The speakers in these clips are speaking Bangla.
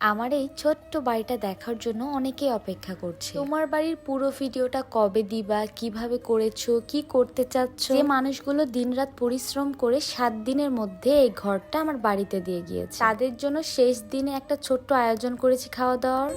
আমার এই ছোট্ট বাড়িটা দেখার জন্য অনেকেই অপেক্ষা করছে। তোমার বাড়ির পুরো ভিডিওটা কবে দিবা, কীভাবে করেছ, কি করতে চাচ্ছ? যে মানুষগুলো দিনরাত পরিশ্রম করে সাত দিনের মধ্যে এই ঘরটা আমার বাড়িতে দিয়ে গিয়েছে। তাদের জন্য শেষ দিনে একটা ছোট্ট আয়োজন করেছি খাওয়া দাওয়ার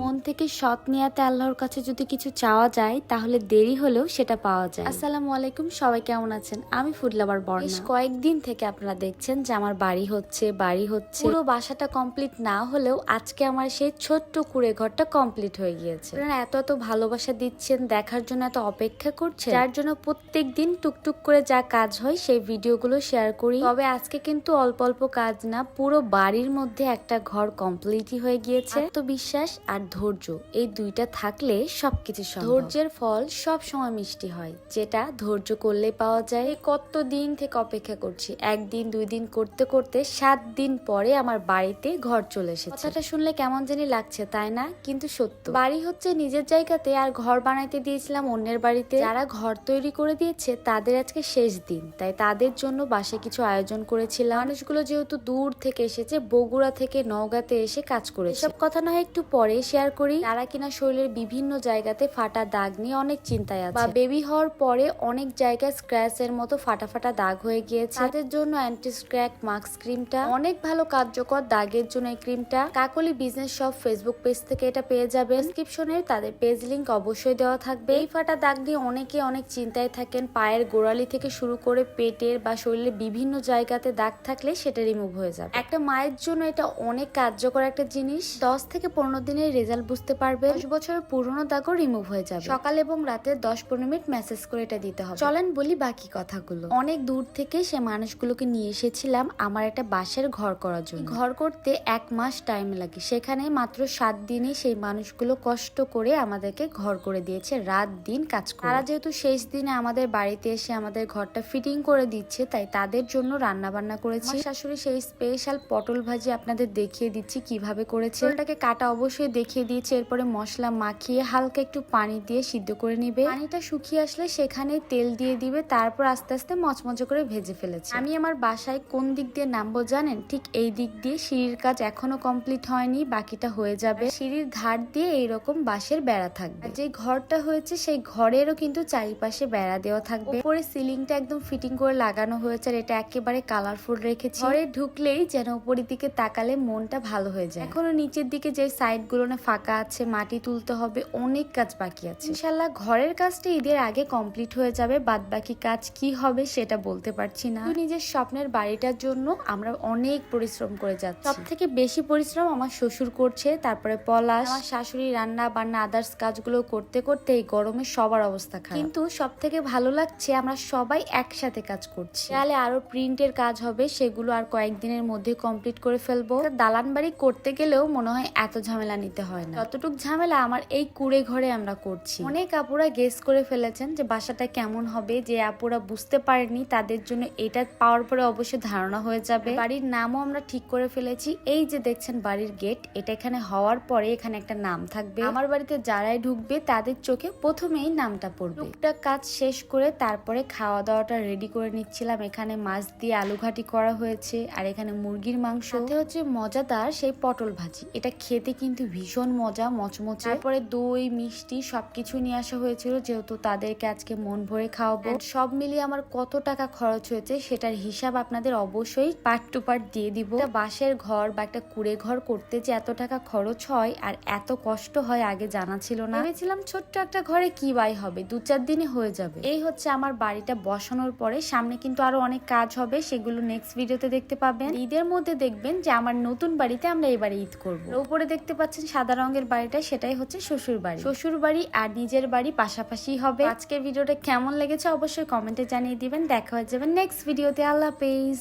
মন থেকে সৎ নিয়াতে আল্লাহর কাছে যদি কিছু চাওয়া যায় তাহলে দেরি হলেও সেটা পাওয়া যায়। আসসালামু আলাইকুম সবাই কেমন আছেন? আমি ফুড লাভার বর্ণা। বেশ কয়েকদিন থেকে আপনারা দেখছেন যে আমার বাড়ি হচ্ছে বাড়ি হচ্ছে। পুরো বাসাটা কমপ্লিট না হলেও আজকে আমার সেই ছোট্ট কুড়ে ঘরটা কমপ্লিট হয়ে গিয়েছে। আপনারা এত এত ভালোবাসা দিচ্ছেন দেখার জন্য এত অপেক্ষা করছেন। যার জন্য প্রত্যেক দিন টুকটুক করে যা কাজ হয় সেই ভিডিওগুলো শেয়ার করি। তবে আজকে কিন্তু অল্প অল্প কাজ না পুরো বাড়ির মধ্যে একটা ঘর কমপ্লিটই হয়ে গিয়েছে। তো বিশ্বাস আর ধৈর্য, এই দুইটা থাকলে সবকিছু সম্ভব। ধৈর্যের ফল সব সময় মিষ্টি হয়, যেটা ধৈর্য করলে পাওয়া যায়। কত দিন থেকে অপেক্ষা করছি, একদিন, দুই দিন করতে করতে সাত দিন পরে আমার বাড়িতে ঘর চলে এসেছে। কথাটা শুনলে কেমন জানি লাগছে, তাই না? কিন্তু সত্য। বাড়ি হচ্ছে নিজের জায়গাতে, আর ঘর বানাইতে দিয়েছিলাম অন্যের বাড়িতে। যারা ঘর তৈরি করে দিয়েছে, তাদের আজকে শেষ দিন, তাই তাদের জন্য বাসে কিছু আয়োজন করেছিলাম। মানুষগুলো যেহেতু দূর থেকে এসেছে, বগুড়া থেকে নওগাঁতে এসে কাজ করেছে। সব কথা না একটু পরে শেয়ার করি তারা কিনা শরীরের বিভিন্ন জায়গাতে ফাটা দাগ নিয়ে অনেক চিন্তায় আছে। বা বেবি হওয়ার পরে অনেক জায়গায় স্ক্র্যাচ এর মতো ফাটা ফাটা দাগ হয়ে গিয়েছে। তাদের জন্য অ্যান্টি স্ক্র্যাক মাস্ক ক্রিমটা অনেক ভালো কার্যকর দাগের জন্য এই ক্রিমটা Kakoli business shop Facebook page থেকে এটা পেয়ে যাবে ডিসক্রিপশনে তাদের পেজ লিংক অবশ্যই দেওয়া থাকবে। এই ফাটা দাগ নিয়ে অনেকে অনেক চিন্তায় থাকেন। পায়ের গোড়ালি থেকে শুরু করে পেটের বা শরীরের বিভিন্ন জায়গাতে দাগ থাকলে সেটা রিমুভ হয়ে যাবে। একটা মায়ের জন্য এটা অনেক কার্যকর একটা জিনিস। দশ থেকে পনেরো দিনের রেজাল্ট বুঝতে পারবে। দশ বছরের পুরনো দাগও রিমুভ হয়ে যাবে। সকাল এবং রাতে দশ পনেরো মিনিট মেসেজ করে এটা দিতে হবে। চলেন বলি বাকি কথাগুলো। অনেক দূর থেকে সে মানুষগুলোকে নিয়ে এসেছিলাম আমার একটা বাসের ঘর করার জন্য। ঘর করতে এক মাস টাইম লাগে। সেখানে মাত্র সাত দিনে সেই মানুষগুলো কষ্ট করে আমাদেরকে ঘর করে দিয়েছে। রাত দিন কাজ করে। তারা যেহেতু শেষ দিনে আমাদের বাড়িতে এসে আমাদের ঘরটা ফিটিং করে দিচ্ছে, তাই তাদের জন্য রান্না বান্না করেছি শাশুড়ি সেই স্পেশাল পটল ভাজি আপনাদের দেখিয়ে দিচ্ছি কীভাবে করেছে। ওটাকে কাটা অবশ্যই দেখিয়ে দিয়েছে, এরপরে মশলা মাখিয়ে হালকা একটু পানি দিয়ে সিদ্ধ করে নিবে। পানিটা শুকিয়ে আসলে সেখানে তেল দিয়ে দিবে, তারপর আস্তে আস্তে মচমচে করে ভেজে ফেলেছে। আমি আমার বাসায় কোন দিক দিয়ে নামবো জানেন? ঠিক এই দিক দিয়ে সিঁড়ির কাজ এখনও কমপ্লিট হয়নি, বাকিটা হয়ে যাবে। সিঁড়ির ধার দিয়ে এইরকম বাঁশের বেড়া থাকবে। যে ঘরটা হয়েছে সেই ঘরেরও কিন্তু চারিপাশে বেড়া দেওয়া থাকবে। উপরে সিলিংটা একদম ফিটিং করে লাগানো হয়েছে, আর এটা একেবারে কালারফুল রেখেছি। ঘরে ঢুকলেই যেন উপরের দিকে তাকালে মনটা ভালো হয়ে যায়। এখনও নিচের দিকে যে সাইডগুলো না ফাঁকা আছে, মাটি তুলতে হবে, অনেক কাজ বাকি আছে। ইনশাল্লাহ ঘরের কাজটা ঈদের আগে কমপ্লিট হয়ে যাবে বাদ বাকি কাজ কি হবে সেটা বলতে পারছি না। নিজের স্বপ্নের বাড়িটার জন্য আমরা অনেক পরিশ্রম করে যাচ্ছি। সব থেকে বেশি পরিশ্রম আমার শ্বশুর করছে, তারপরে পলাশ, আমার শাশুড়ি রান্না বান্না আদার্স কাজগুলো করতে করতে এই গরমে সবার অবস্থা খারাপ। কিন্তু সব থেকে ভালো লাগছে আমরা সবাই একসাথে কাজ করছি। তাহলে আরও প্রিন্টের কাজ হবে, সেগুলো আর কয়েকদিনের মধ্যে কমপ্লিট করে ফেলব। দালান বাড়ি করতে গেলেও মনে হয় এত ঝামেলা নিতে হয় না। যতটুক ঝামেলা আমার এই কুড়ে ঘরে আমরা করছি। অনেক আপুরা গেস করে ফেলেছেন যে বাসাটা কেমন হবে যে আপুরা বুঝতে পারেনি তাদের জন্য এটা পাওয়ার পরে অবশ্যই ধারণা হয়ে যাবে। বাড়ির নামও আমরা ঠিক করে ফেলেছি। এই যে দেখছেন বাড়ির গেট এটা এখানে হওয়ার পরে এখানে একটা নাম থাকবে। আমার বাড়িতে যারাই ঢুকবে তাদের চোখে প্রথমেই নামটা পড়বে। টুকটাক কাজ শেষ করে তারপরে খাওয়া দাওয়াটা রেডি করে নিচ্ছিলাম। এখানে মাছ দিয়ে আলু ঘাটি করা হয়েছে আর এখানে মুরগির মাংস। হচ্ছে মজাদার সেই পটল ভাজি। এটা খেতে কিন্তু ভীষণ মজা মচমচে। তারপরে দই মিষ্টি সবকিছু নিয়ে আসা হয়েছিল যেহেতু তাদেরকে আজকে মন ভরে খাওয়াবো। সব মিলিয়ে আমার কত টাকা খরচ হয়েছে সেটার হিসাব আপনাদের অবশ্যই পার্ট টু পার্ট দিয়ে দিব। বাঁশের ঘর বা একটা কুড়ে ঘর করতে যে এত টাকা খরচ হয় আর এত কষ্ট হয় আগে জানা ছিল না। ভেবেছিলাম ছোট্ট একটা ঘরে কি বাই হবে দু চার দিনে হয়ে যাবে। এই হচ্ছে আমার বাড়িটা বসানোর পরে সামনে কিন্তু আরও অনেক কাজ হবে সেগুলো নেক্সট ভিডিওতে দেখতে পাবেন। ঈদের মধ্যে দেখবেন যে আমার নতুন বাড়িতে আমরা এবারে ঈদ করব। উপরে দেখতে পাচ্ছেন সাদা রঙের বাড়িটা সেটাই হচ্ছে শ্বশুর বাড়ি। শ্বশুর বাড়ি আর নিজের বাড়ি পাশাপাশি হবে। আজকের ভিডিওটা কেমন লেগেছে অবশ্যই কমেন্টে জানিয়ে দিবেন। দেখা হয়ে যাবে নেক্সট ভিডিওতে আল্লাহ হাফেজ।